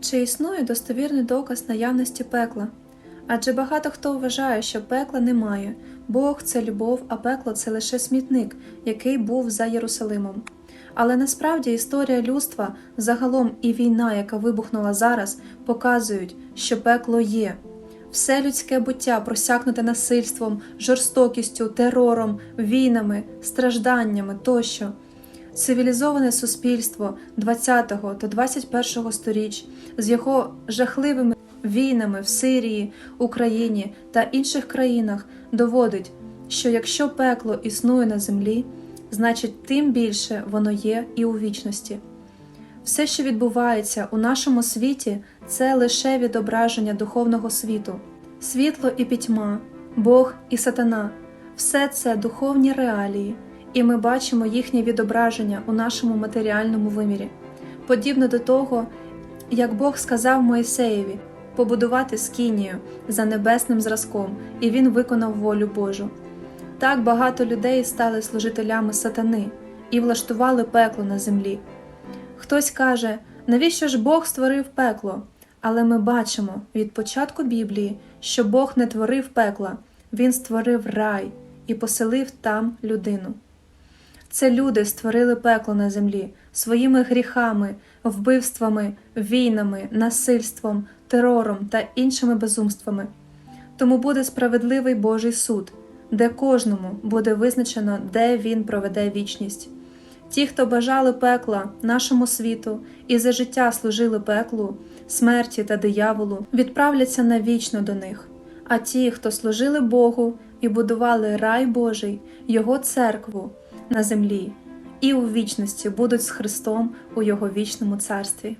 Чи існує достовірний доказ наявності пекла? Адже багато хто вважає, що пекла немає. Бог це любов, а пекло це лише смітник, який був за Єрусалимом. Але насправді історія людства, загалом і війна, яка вибухнула зараз, показують, що пекло є. Все людське буття просякнуте насильством, жорстокістю, терором, війнами, стражданнями тощо. Цивілізоване суспільство 20-го та 21-го сторіч з його жахливими війнами в Сирії, Україні та інших країнах доводить, що якщо пекло існує на землі, значить тим більше воно є і у вічності. Все, що відбувається у нашому світі, це лише відображення духовного світу. Світло і пітьма, Бог і сатана все це духовні реалії, і ми бачимо їхнє відображення у нашому матеріальному вимірі. Подібно до того, як Бог сказав Моїсеєві побудувати скінію за небесним зразком, і він виконав волю Божу. Так багато людей стали служителями сатани і влаштували пекло на землі. Хтось каже, навіщо ж Бог створив пекло? Але ми бачимо від початку Біблії, що Бог не творив пекла, Він створив рай і поселив там людину. Це люди створили пекло на землі своїми гріхами, вбивствами, війнами, насильством, терором та іншими безумствами. Тому буде справедливий Божий суд, де кожному буде визначено, де він проведе вічність. Ті, хто бажали пекла нашому світу і за життя служили пеклу, смерті та дияволу, відправляться навічно до них. А ті, хто служили Богу і будували рай Божий, Його церкву на землі, і у вічності будуть з Христом у Його вічному царстві.